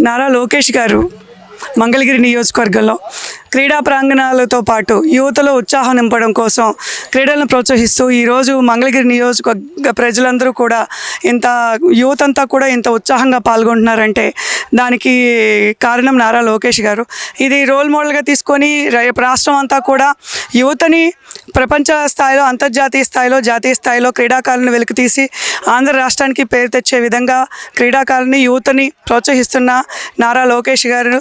నారా లోకేష్ గారు మంగళగిరి నియోజకవర్గంలో క్రీడా ప్రాంగణాలతో పాటు యువతలో ఉత్సాహం నింపడం కోసం క్రీడలను ప్రోత్సహిస్తూ ఈరోజు మంగళగిరి నియోజకవర్గ ప్రజలందరూ కూడా ఇంత యువత అంతా కూడా ఇంత ఉత్సాహంగా పాల్గొంటున్నారంటే దానికి కారణం నారా లోకేష్ గారు. ఇది రోల్ మోడల్గా తీసుకొని రాష్ట్రం అంతా కూడా యువతని ప్రపంచ స్థాయిలో అంతర్జాతీయ స్థాయిలో జాతీయ స్థాయిలో క్రీడాకారులను వెలికితీసి ఆంధ్ర రాష్ట్రానికి పేరు తెచ్చే విధంగా క్రీడాకారుని యూత్ని ప్రోత్సహిస్తున్న నారా లోకేష్ గారు.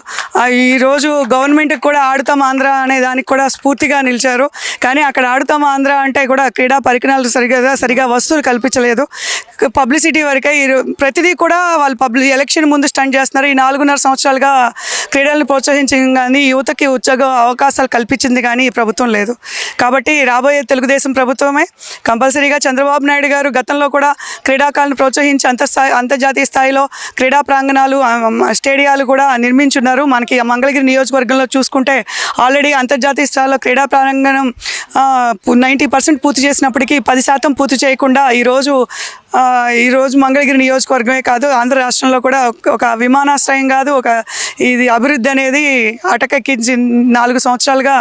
ఈరోజు గవర్నమెంట్కి కూడా ఆడుతాం ఆంధ్ర అనే దానికి కూడా స్ఫూర్తిగా నిలిచారు. కానీ అక్కడ ఆడుతాం ఆంధ్ర అంటే కూడా క్రీడా పరికరాలు సరిగా సరిగా వస్తువులు కల్పించలేదు. పబ్లిసిటీ వరకే ఈ ప్రతిదీ కూడా వాళ్ళు పబ్లి ఎలక్షన్ ముందు స్టంట్ చేస్తున్నారు. ఈ నాలుగున్నర సంవత్సరాలుగా క్రీడలను ప్రోత్సహించింది కానీ యువతకి ఉద్యోగ అవకాశాలు కల్పించింది కానీ ఈ ప్రభుత్వం లేదు. కాబట్టి రాబోయే తెలుగుదేశం ప్రభుత్వమే. కంపల్సరీగా చంద్రబాబు నాయుడు గారు గతంలో కూడా క్రీడాకారులను ప్రోత్సహించి అంతర్స్థాయి అంతర్జాతీయ స్థాయిలో క్రీడా ప్రాంగణాలు స్టేడియాలు కూడా నిర్మించున్నారు. మనకి మంగళగిరి నియోజకవర్గంలో చూసుకుంటే ఆల్రెడీ అంతర్జాతీయ స్థాయిలో క్రీడా ప్రాంగణం నైంటీ పర్సెంట్ పూర్తి చేసినప్పటికీ పది శాతం పూర్తి చేయకుండా ఈరోజు ఈరోజు మంగళగిరి నియోజకవర్గమే కాదు ఆంధ్ర రాష్ట్రంలో కూడా ఒక విమానాశ్రయం కాదు ఒక ఇది అభివృద్ధి అనేది అటకెక్కించి నాలుగు సంవత్సరాలుగా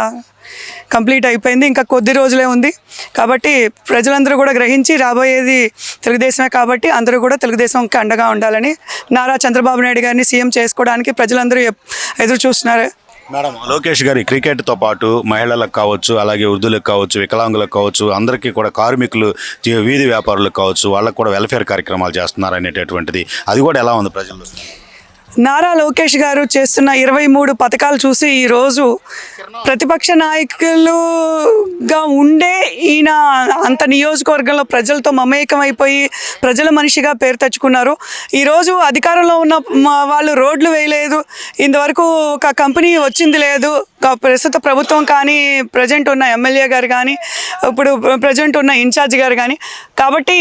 కంప్లీట్ అయిపోయింది. ఇంకా కొద్ది రోజులే ఉంది. కాబట్టి ప్రజలందరూ కూడా గ్రహించి రాబోయేది తెలుగుదేశమే కాబట్టి అందరూ కూడా తెలుగుదేశంకి అండగా ఉండాలని నారా చంద్రబాబు నాయుడు గారిని సీఎం చేసుకోవడానికి ప్రజలందరూ ఎదురు చూస్తున్నారు. మేడం లోకేష్ గారి క్రికెట్తో పాటు మహిళలకు కావచ్చు అలాగే వృద్ధులకు కావచ్చు వికలాంగులకు కావచ్చు అందరికీ కూడా కార్మికులు వీధి వ్యాపారులకు కావచ్చు వాళ్ళకు కూడా వెల్ఫేర్ కార్యక్రమాలు చేస్తున్నారు అనేటటువంటిది. అది కూడా ఎలా ఉంది ప్రజల్లో? నారా లోకేష్ గారు చేస్తున్న ఇరవై మూడు పథకాలు చూసి ఈరోజు ప్రతిపక్ష నాయకులుగా ఉండే ఈయన అంత నియోజకవర్గంలో ప్రజలతో మమేకమైపోయి ప్రజల మనిషిగా పేరు తెచ్చుకున్నారు. ఈరోజు అధికారంలో ఉన్న వాళ్ళు రోడ్లు వేయలేదు. ఇంతవరకు ఒక కంపెనీ వచ్చింది లేదు. ప్రస్తుత ప్రభుత్వం కానీ ప్రజెంట్ ఉన్న ఎమ్మెల్యే గారు కానీ ఇప్పుడు ప్రజెంట్ ఉన్న ఇన్ఛార్జ్ గారు కానీ కాబట్టి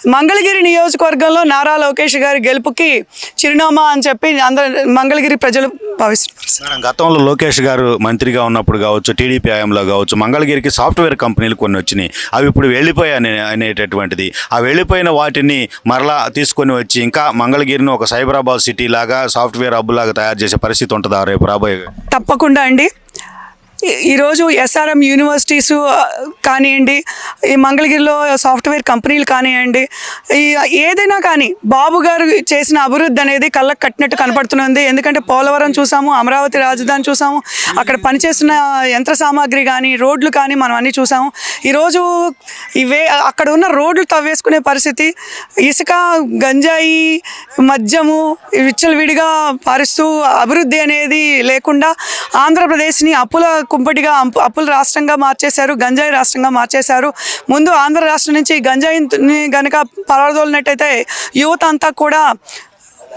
మంగళగిరి నియోజకవర్గంలో నారా లోకేష్ గారి గెలుపుకి చిరునామా అని చెప్పి అందరు మంగళగిరి ప్రజలు భావిస్తున్నారు గతంలో లోకేష్ గారు మంత్రిగా ఉన్నప్పుడు కావచ్చు టీడీపీ హయాంలో కావచ్చు మంగళగిరికి సాఫ్ట్వేర్ కంపెనీలు కొన్ని వచ్చినాయి. అవి ఇప్పుడు వెళ్ళిపోయాయి అనే అనేటటువంటిది. ఆ వెళ్ళిపోయిన వాటిని మరలా తీసుకొని వచ్చి ఇంకా మంగళగిరిని ఒక సైబరాబాద్ సిటీ లాగా సాఫ్ట్వేర్ హబ్ లాగా తయారు చేసే పరిస్థితి ఉంటుందా రేపు రాబోయే? తప్పకుండా అండి. ఈరోజు ఎస్ఆర్ఎం యూనివర్సిటీస్ కానివ్వండి ఈ మంగళగిరిలో సాఫ్ట్వేర్ కంపెనీలు కానివ్వండి ఏదైనా కానీ బాబు గారు చేసిన అభివృద్ధి అనేది కళ్ళకు కట్టినట్టు కనపడుతున్నది. ఎందుకంటే పోలవరం చూసాము అమరావతి రాజధాని చూసాము అక్కడ పనిచేస్తున్న యంత్ర సామాగ్రి కానీ రోడ్లు కానీ మనం అన్నీ చూసాము. ఈరోజు ఇవే అక్కడ ఉన్న రోడ్లు తవ్వేసుకునే పరిస్థితి ఇసుక గంజాయి మద్యము విచ్చలవిడిగా పారిస్తూ అభివృద్ధి అనేది లేకుండా ఆంధ్రప్రదేశ్ని అప్పుల కుంపటిగా అప్పుల రాష్ట్రంగా మార్చేశారు గంజాయి రాష్ట్రంగా మార్చేశారు. ముందు ఆంధ్ర రాష్ట్రం నుంచి గంజాయిని గనక పరదోలినట్టయితే యువత అంతా కూడా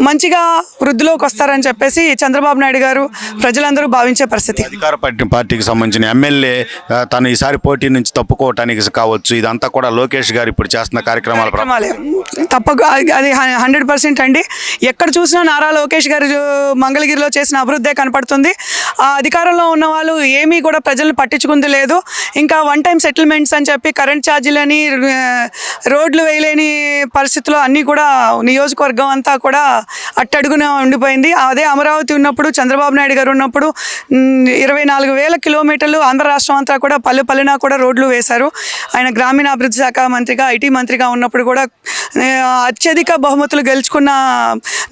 మంచిగా వృద్ధిలోకి వస్తారని చెప్పేసి చంద్రబాబు నాయుడు గారు ప్రజలందరూ భావించే పరిస్థితి. అధికార పార్టీ పార్టీకి సంబంధించిన ఎమ్మెల్యే తను ఈసారి పోటీ నుంచి తప్పుకోవటానికి కావచ్చు ఇదంతా కూడా లోకేష్ గారు ఇప్పుడు చేస్తున్న కార్యక్రమాల తప్పక అది హండ్రెడ్ పర్సెంట్ అండి. ఎక్కడ చూసినా నారా లోకేష్ గారు మంగళగిరిలో చేసిన అభివృద్ధే కనపడుతుంది. ఆ అధికారంలో ఉన్న వాళ్ళు ఏమీ కూడా ప్రజలను పట్టించుకుంది లేదు. ఇంకా వన్ టైం సెటిల్మెంట్స్ అని చెప్పి కరెంట్ ఛార్జీలని రోడ్లు వేయలేని పరిస్థితుల్లో అన్నీ కూడా నియోజకవర్గం అంతా కూడా అట్టడుగున ఉండిపోయింది. అదే అమరావతి ఉన్నప్పుడు చంద్రబాబు నాయుడు గారు ఉన్నప్పుడు ఇరవై నాలుగు వేల కిలోమీటర్లు ఆంధ్ర రాష్ట్రం అంతా కూడా పల్లె పల్లెనా కూడా రోడ్లు వేశారు. ఆయన గ్రామీణాభివృద్ధి శాఖ మంత్రిగా ఐటీ మంత్రిగా ఉన్నప్పుడు కూడా అత్యధిక బహుమతులు గెలుచుకున్న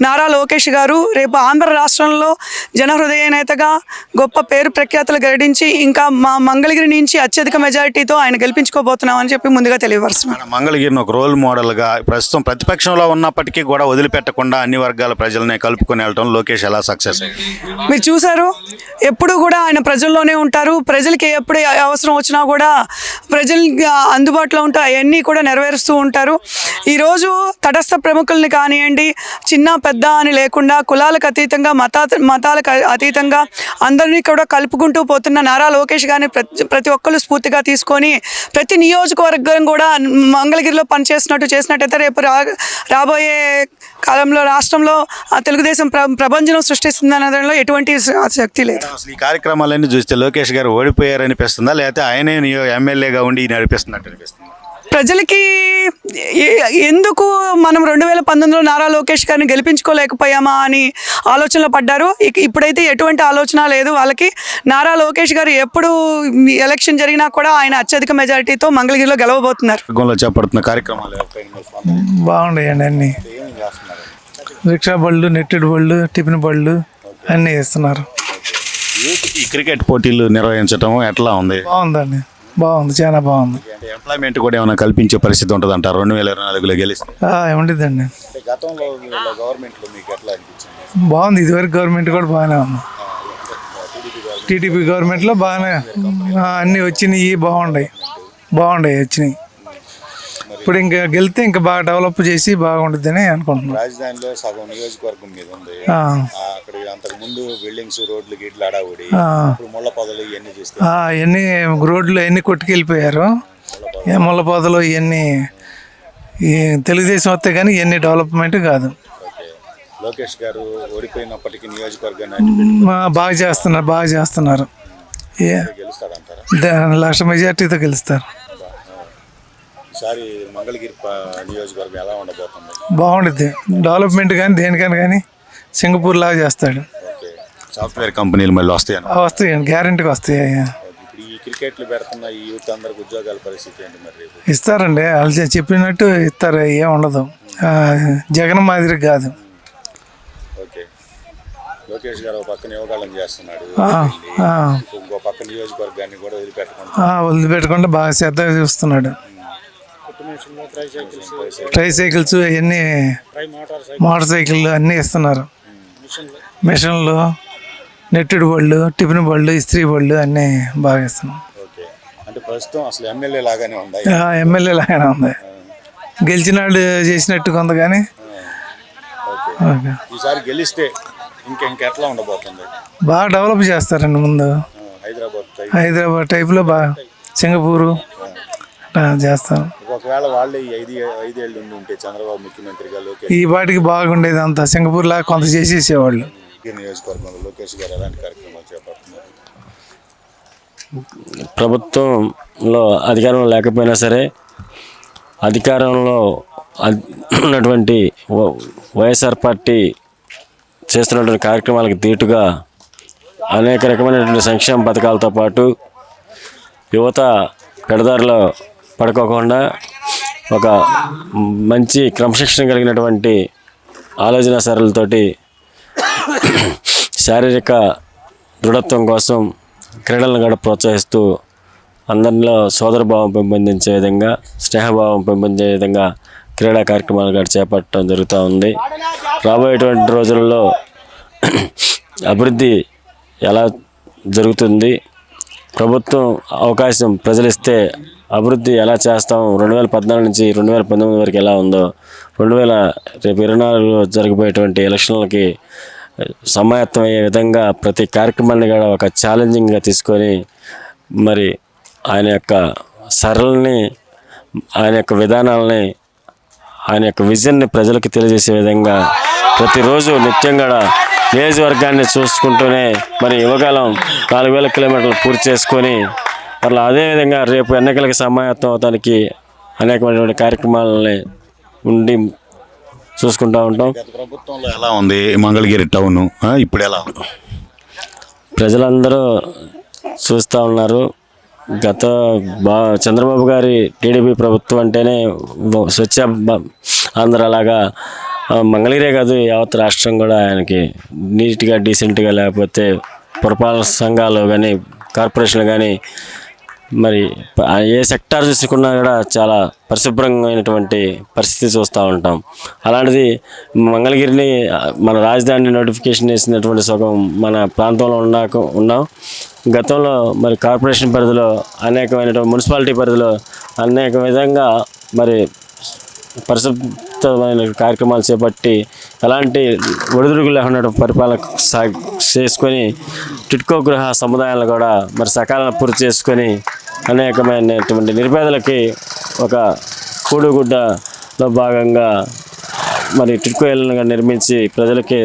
నారా లోకేష్ గారు రేపు ఆంధ్ర రాష్ట్రంలో జనహృదయ నేతగా గొప్ప పేరు ప్రఖ్యాతలు గడించి ఇంకా మా మంగళగిరి నుంచి అత్యధిక మెజారిటీతో ఆయన గెలిపించుకోబోతున్నామని చెప్పి ముందుగా తెలియపరుస్తున్నాను మంగళగిరిని ఒక రోల్ మోడల్గా ప్రస్తుతం ప్రతిపక్షంలో ఉన్నప్పటికీ కూడా వదిలిపెట్టకుండా అన్ని వర్గాల ప్రజల్ని కలుపుకొని వెళ్ళటం లోకేష్ ఎలా సక్సెస్? మీరు చూసారు ఎప్పుడు కూడా ఆయన ప్రజల్లోనే ఉంటారు. ప్రజలకి ఎప్పుడు అవసరం వచ్చినా కూడా ప్రజలకి అందుబాటులో ఉంటూ అవన్నీ కూడా నెరవేరుస్తూ ఉంటారు. ఈరోజు తటస్థ ప్రముఖుల్ని కానివ్వండి చిన్న పెద్ద అని లేకుండా కులాలకు అతీతంగా మతా మతాలకు అతీతంగా అందరినీ కూడా కలుపుకుంటూ పోతున్న నారా లోకేష్ గారిని ప్రతి ప్రతి ఒక్కరు స్ఫూర్తిగా తీసుకొని ప్రతి నియోజకవర్గం కూడా మంగళగిరిలో పనిచేసినట్టు చేసినట్టయితే రేపు రా రాబోయే కాలంలో రాష్ట్రంలో ఆ తెలుగుదేశం ప్ర ప్రపంచం సృష్టిస్తుంది అనడంలో ఎటువంటి శక్తి లేదు. అసలు ఈ కార్యక్రమాలన్నీ చూస్తే లోకేష్ గారు ఓడిపోయారనిపిస్తుందా లేకపోతే ఆయనే ఎమ్మెల్యేగా ఉండి నడిపిస్తున్నట్టు అనిపిస్తుందా? ప్రజలకి ఎందుకు మనం రెండు వేల పంతొమ్మిదిలో నారా లోకేష్ గారిని గెలిపించుకోలేకపోయామా అని ఆలోచనలో పడ్డారు? ఇక ఇప్పుడైతే ఎటువంటి ఆలోచన లేదు. వాళ్ళకి నారా లోకేష్ గారు ఎప్పుడు ఎలక్షన్ జరిగినా కూడా ఆయన అత్యధిక మెజారిటీతో మంగళగిరిలో గెలవబోతున్నారు. చేపడుతున్న కార్యక్రమాలు అన్ని. చేస్తున్నారు రిక్షా బళ్ళు నెట్టెడ్ బళ్ళు టిఫిన్ బళ్ళు అన్నీ ఇస్తున్నారు క్రికెట్ పోటీలు నిర్వహించడం ఎట్లా ఉంది? బాగుందండి. బాగుంది. చాలా బాగుంది. అంటే ఎంప్లాయ్మెంట్ కూడా ఏమైనా కల్పించే పరిస్థితి ఉంటుంది అంటారు రెండు వేల ఇరవై నాలుగులో గెలిస్తే. ఆ, ఏముండిద్దండి అంటే గతంలో గవర్నమెంట్లో మీకు ఎట్లా అనిపించింది? బాగుంది. ఇదివరకు గవర్నమెంట్ కూడా బాగానే ఉంది. టీడీపీ గవర్నమెంట్లో బాగానే ఆ, అన్నీ వచ్చినాయి బాగున్నాయి బాగున్నాయి వచ్చినాయి. ఇప్పుడు ఇంకా గెలితే ఇంకా బాగా డెవలప్ చేసి బాగుంటుందని అనుకుంటున్నాను. రాజధానిలో సగం నియోజకవర్గం మీద ఉంది. అక్కడ అంతకు ముందు బిల్డింగ్స్ రోడ్లు గిడ్లు అడావుడి. ఇప్పుడు ముళ్ళ పొదలు ఇవన్నీ చూస్తే ఇవన్నీ రోడ్లు అన్నీ కొట్టుకెళ్ళిపోయారు. ఏ ముళ్ళ పొదలు ఇవన్నీ తెలుగుదేశం వస్తే కానీ ఇవన్నీ డెవలప్మెంట్ కాదు. లోకేష్ గారు ఓడిపోయినప్పటికీ నియోజకవర్గాన్ని బాగా చేస్తున్నారు బాగా చేస్తున్నారు. లక్ష మెజార్టీతో గెలుస్తారు. ఈసారి మంగళగిరి నియోజకవర్గం ఎలా ఉండబోతుంది? బాగుంటుంది డెవలప్మెంట్ కానీ దేనికని కానీ సింగపూర్ లాగా చేస్తాడు. ఓకే. సాఫ్ట్వేర్ కంపెనీలు మళ్ళీ వస్తాయని ఆ వస్తాయి. గ్యారంటీకి వస్తాయి ఈ క్రికెట్లు పెడుతున్న ఈ యూత్ అందరికి ఉద్యోగాల పరిస్థితి ఏంటి మరి ఇస్తారండి. వాళ్ళు చెప్పినట్టు ఇస్తారు ఏం ఉండదు. జగన్ మాదిరి కాదు. ఓకే. లోకేష్ గారు ఒక పక్కన యోగాలను చేస్తున్నాడు. ఇంకో పక్క నియోజకవర్గాన్ని కూడా వదిలిపెట్టకుండా. బాగా శ్రద్ధగా చూస్తున్నాడు. ట్రై సైకిల్స్ అవన్నీ మోటార్ సైకిళ్ళు అన్నీ ఇస్తున్నారు. మిషన్లు నెట్టెడ్ బళ్ళు టిఫిన్ బళ్ళు ఇస్త్రీ బళ్ళు అన్నీ బాగా అసలు ఎమ్మెల్యే లాగానే ఉందా? ఎమ్మెల్యే లాగానే ఉంది. గెలిచినాడు చేసినట్టు కొంత కానీ. ఈసారి గెలిస్తే ఇంకెట్లా ఉండబోతుంది? బాగా డెవలప్ చేస్తారండి ముందు. ఆ, హైదరాబాద్ టైప్ హైదరాబాద్ టైప్లో బాగా. సింగపూరు. చేస్తారు. ఒకవేళ వాళ్ళే ఈ ఐదు ఐదేళ్ళు ఉండి ఉంటే చంద్రబాబు ముఖ్యమంత్రిగా లోకేష్ ఈ పాటికి బాగుండేది అంతా. సింగపూర్ లాగా కొంత చేసేసేవాళ్ళు. నియోజకవర్గంలో లోకేష్ గారు ఎలాంటి కార్యక్రమాలు చేపడుతున్నారు? ప్రభుత్వంలో అధికారంలో లేకపోయినా సరే అధికారంలో ఉన్నటువంటి వ- వైఎస్ఆర్ పార్టీ చేస్తున్నటువంటి కార్యక్రమాలకు దీటుగా అనేక రకమైనటువంటి సంక్షేమ పథకాలతో పాటు యువత పెడదారిలో పడుకోకుండా ఒక మంచి క్రమశిక్షణ కలిగినటువంటి ఆలోచన సరళతోటి శారీరక దృఢత్వం కోసం క్రీడలను కూడా ప్రోత్సహిస్తూ అందరిలో సోదరభావం పెంపొందించే విధంగా స్నేహభావం పెంపొందే విధంగా క్రీడా కార్యక్రమాలు కూడా చేపట్టడం జరుగుతూ ఉంది. రాబోయేటువంటి రోజుల్లో అభివృద్ధి ఎలా జరుగుతుంది? ప్రభుత్వం అవకాశం ప్రజలు ఇస్తే అభివృద్ధి ఎలా చేస్తాం? రెండు వేల పద్నాలుగు నుంచి రెండు వేల పంతొమ్మిది వరకు ఎలా ఉందో రెండు వేల రేపు ఇరవై నాలుగులో జరగబోయేటువంటి ఎలక్షన్లకి సమాయత్తం అయ్యే విధంగా ప్రతి కార్యక్రమాన్ని కూడా ఒక ఛాలెంజింగ్గా తీసుకొని మరి ఆయన యొక్క సరళని ఆయన యొక్క విధానాలని ఆయన యొక్క విజన్ని ప్రజలకు తెలియజేసే విధంగా ప్రతిరోజు నిత్యం కూడా నియోజకవర్గాన్ని చూసుకుంటూనే మరి యువకాలం నాలుగు వేల కిలోమీటర్లు పూర్తి చేసుకొని మళ్ళీ అదేవిధంగా రేపు ఎన్నికలకు సమాయత్తం అవడానికి అనేకమైనటువంటి కార్యక్రమాలని ఉండి చూసుకుంటూ ఉంటాం. ప్రభుత్వంలో ఎలా ఉంది? మంగళగిరి టౌన్ ఇప్పుడు ఎలా ప్రజలందరూ చూస్తూ ఉన్నారు. గత బా చంద్రబాబు గారి టీడీపీ ప్రభుత్వం అంటేనే స్వచ్ఛ బ- ఆంధ్ర లాగా ఆ, మంగళగిరే కాదు యావత్ రాష్ట్రం కూడా ఆయనకి నీట్గా డీసెంట్గా లేకపోతే పురపాలక సంఘాలు కానీ కార్పొరేషన్లు కానీ మరి ఏ సెక్టార్ చూసుకున్నా కూడా చాలా పరిశుభ్రమైనటువంటి పరిస్థితి చూస్తూ ఉంటాం. అలాంటిది మంగళగిరిని మన రాజధాని నోటిఫికేషన్ వేసినటువంటి సగం మన ప్రాంతంలో ఉన్నాక ఉన్నాం. గతంలో మరి కార్పొరేషన్ పరిధిలో అనేకమైనటువంటి మున్సిపాలిటీ పరిధిలో అనేక విధంగా మరి పరిశుభ్రమైన కార్యక్రమాలు చేపట్టి ఎలాంటి ఒడిదుడుగు లేకుండా పరిపాలన సా చేసుకొని టిట్కో గృహ సముదాయాలను కూడా మరి సకాలంలో పూర్తి చేసుకొని అనేకమైనటువంటి నిరుపేదలకి ఒక కూడుగుడ్డలో భాగంగా మరి టిట్కో ఇళ్ళను నిర్మించి ప్రజలకి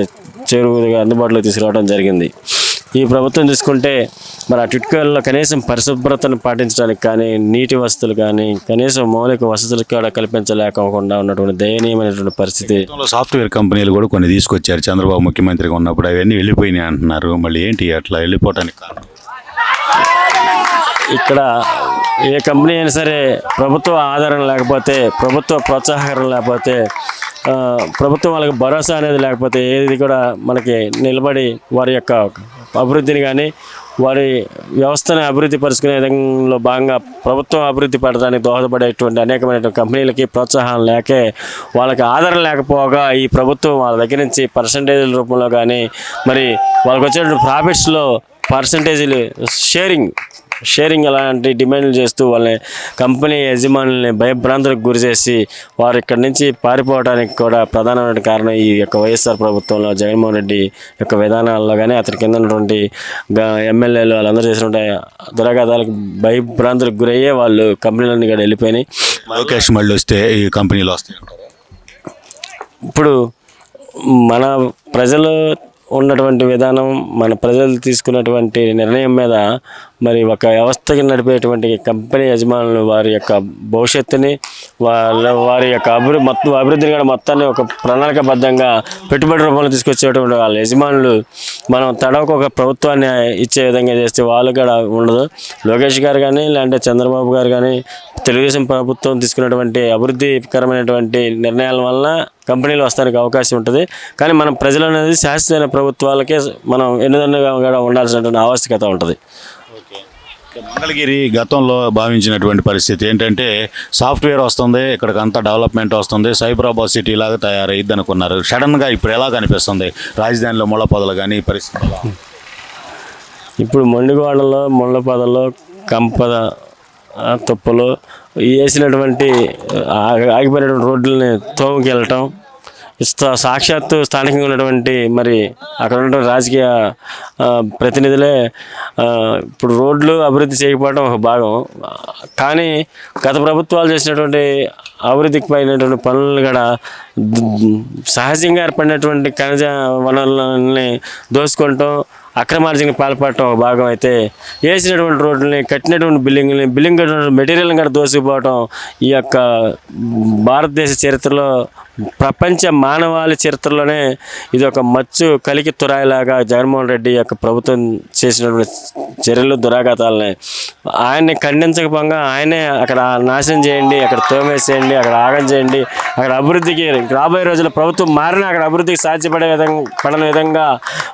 చేరువుగా అందుబాటులో తీసుకురావడం జరిగింది. ఈ ప్రభుత్వం చూసుకుంటే మరి ఆ టిట్కోల్లో కనీసం పరిశుభ్రతను పాటించడానికి కానీ నీటి వసతులు కానీ కనీసం మౌలిక వసతులు కూడా కల్పించలేకపోకుండా ఉన్నటువంటి దయనీయమైనటువంటి పరిస్థితి. సాఫ్ట్వేర్ కంపెనీలు కూడా కొన్ని తీసుకొచ్చారు. చంద్రబాబు ముఖ్యమంత్రిగా ఉన్నప్పుడు అవన్నీ వెళ్ళిపోయినాయి అంటున్నారు. మళ్ళీ ఏంటి అట్లా వెళ్ళిపోవటానికి కారణం? ఇక్కడ ఏ కంపెనీ అయినా సరే ప్రభుత్వ ఆదరణ లేకపోతే ప్రభుత్వ ప్రోత్సాహకరణ లేకపోతే ప్రభుత్వం వాళ్ళకి భరోసా అనేది లేకపోతే ఏది కూడా మనకి నిలబడి వారి యొక్క అభివృద్ధిని కానీ వారి వ్యవస్థను అభివృద్ధి పరుచుకునే విధంలో భాగంగా ప్రభుత్వం అభివృద్ధి పడడానికి దోహదపడేటువంటి అనేకమైన కంపెనీలకి ప్రోత్సాహం లేకే వాళ్ళకి ఆదరణ లేకపోగా ఈ ప్రభుత్వం వాళ్ళ దగ్గర నుంచి పర్సంటేజీల రూపంలో కానీ మరి వాళ్ళకి వచ్చేటువంటి ప్రాఫిట్స్లో పర్సంటేజీలు షేరింగ్ షేరింగ్ అలాంటి డిమాండ్లు చేస్తూ వాళ్ళని కంపెనీ యజమానుల్ని భయభ్రాంతులకు గురి చేసి వారు ఇక్కడి నుంచి పారిపోవడానికి కూడా ప్రధానమైన కారణం ఈ యొక్క వైఎస్ఆర్ ప్రభుత్వంలో జగన్మోహన్ రెడ్డి యొక్క విధానాల్లో కానీ అతని కింద ఉన్నటువంటి ఎమ్మెల్యేలు వాళ్ళందరూ చేసినటువంటి దురాఘాతాలకు భయభ్రాంతులకు గురయ్యే వాళ్ళు కంపెనీలన్నీ కూడా వెళ్ళిపోయినాయి. లోకేష్ మళ్ళీ వస్తే ఈ కంపెనీలు వస్తాయి ఇప్పుడు మన ప్రజలు ఉన్నటువంటి విధానం మన ప్రజలు తీసుకున్నటువంటి నిర్ణయం మీద మరి ఒక వ్యవస్థకి నడిపేటువంటి కంపెనీ యజమానులు వారి యొక్క భవిష్యత్తుని వాళ్ళ వారి యొక్క అభివృద్ధి మొత్తం అభివృద్ధిని కూడా మొత్తాన్ని ఒక ప్రణాళికబద్ధంగా పెట్టుబడి రూపంలో తీసుకొచ్చేటువంటి వాళ్ళ యజమానులు మనం తడవకు ఒక ప్రభుత్వాన్ని ఇచ్చే విధంగా చేస్తే వాళ్ళు కూడా ఉండదు. లోకేష్ గారు కానీ లేదంటే చంద్రబాబు గారు కానీ తెలుగుదేశం ప్రభుత్వం తీసుకున్నటువంటి అభివృద్ధికరమైనటువంటి నిర్ణయాల వలన కంపెనీలు వస్తానికి అవకాశం ఉంటుంది. కానీ మనం ప్రజలు అనేది శాశ్వతమైన ప్రభుత్వాలకే మనం ఎన్నుదన్నుగా కూడా ఉండాల్సినటువంటి ఆవశ్యకత ఉంటుంది. మంగళగిరి గతంలో భావించినటువంటి పరిస్థితి ఏంటంటే సాఫ్ట్వేర్ వస్తుంది ఇక్కడికి అంతా డెవలప్మెంట్ వస్తుంది సైబరాబాద్ సిటీ లాగా తయారయ్యిద్ది అనుకున్నారు. సడన్గా ఇప్పుడు ఎలా కనిపిస్తుంది? రాజధానిలో ముళ్ళపదలు కానీ ఈ పరిస్థితి ఇప్పుడు మండుగోడలో ముళ్ళపదలో కంపద తుప్పలు వేసినటువంటి ఆగిపోయినటువంటి రోడ్లని తోముకెళ్ళటం సాక్షాత్తు స్థానికంగా ఉన్నటువంటి మరి అక్కడ ఉన్నటువంటి రాజకీయ ప్రతినిధులే ఇప్పుడు రోడ్లు అభివృద్ధి చేయకపోవడం ఒక భాగం. కానీ గత ప్రభుత్వాలు చేసినటువంటి అభివృద్ధికి పైనటువంటి పనులు కూడా సహజంగా ఏర్పడినటువంటి ఖనిజ వనరులని దోసుకుంటాం అక్రమార్జనకి పాల్పడటం ఒక భాగం అయితే వేసినటువంటి రోడ్లని కట్టినటువంటి బిల్డింగ్ని బిల్డింగ్ కట్టినటువంటి మెటీరియల్ని కూడా దోసుకుపోవటం ఈ యొక్క భారతదేశ చరిత్రలో ప్రపంచ మానవాళి చరిత్రలోనే ఇది ఒక మచ్చు కలికి తురాయిలాగా జగన్మోహన్ రెడ్డి యొక్క ప్రభుత్వం చేసినటువంటి చర్యలు దురాఘాతాలని ఆయన్ని ఖండించకపోగా ఆయనే అక్కడ నాశనం చేయండి అక్కడ తోమేసేయండి అక్కడ ఆగం చేయండి అక్కడ అభివృద్ధికి రాబోయే రోజుల్లో ప్రభుత్వం మారినా అక్కడ అభివృద్ధికి సాధ్యపడే విధంగా పడని విధంగా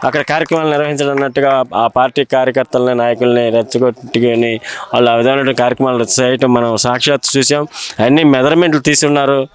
అక్కడ కార్యక్రమాలు నిర్వహించడం అన్నట్టుగా ఆ పార్టీ కార్యకర్తలని నాయకుల్ని రెచ్చగొట్టుకొని వాళ్ళు విధమైన కార్యక్రమాలు చేయటం మనం సాక్షాత్ చూసాం. అన్ని మెజర్మెంట్లు తీసి ఉన్నారు.